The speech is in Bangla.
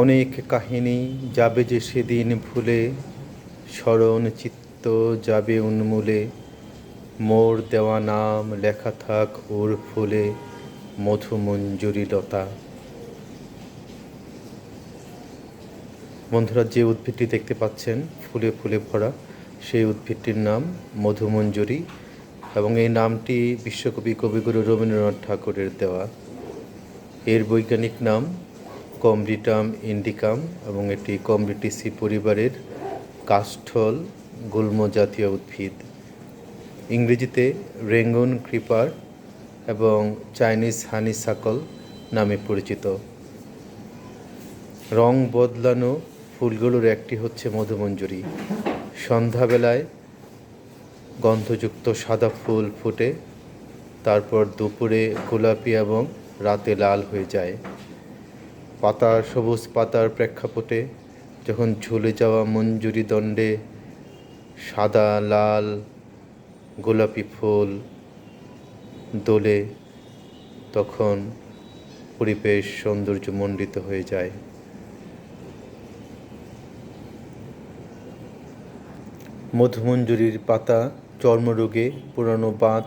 অনেক কাহিনী যাবে যে সেদিন ভুলে, স্মরণ চিত্ত যাবে উন্মূলে, মোর দেওয়া নাম লেখা থাক ওর ফুলে, মধুমঞ্জুরি লতা। বন্ধুরা, যে উদ্ভিদটি দেখতে পাচ্ছেন, ফুলে ফুলে ভরা, সেই উদ্ভিদটির নাম মধুমঞ্জুরি এবং এই নামটি বিশ্বকবি কবিগুরু রবীন্দ্রনাথ ঠাকুরের দেওয়া। এর বৈজ্ঞানিক নাম কমরিটাম ইন্ডিকাম এবং এটি কমরিটিসি পরিবারের কাষ্ঠল গুল্ম জাতীয় উদ্ভিদ। ইংরেজিতে রেঙ্গন ক্রিপার এবং চাইনিজ হানি সাকল নামে পরিচিত। রং বদলানো ফুলগুলোর একটি হচ্ছে মধুমঞ্জুরি। সন্ধ্যাবেলায় গন্ধযুক্ত সাদা ফুল ফুটে, তারপর দুপুরে গোলাপি এবং রাতে লাল হয়ে যায়। পাতার সবুজ পাতার প্রেক্ষাপটে যখন ঝুলে যাওয়া মঞ্জুরি দণ্ডে সাদা, লাল, গোলাপি ফুল দোলে, তখন পরিবেশ সৌন্দর্যমণ্ডিত হয়ে যায়। মধুমঞ্জুরির পাতা চর্মরোগে পুরানো বাত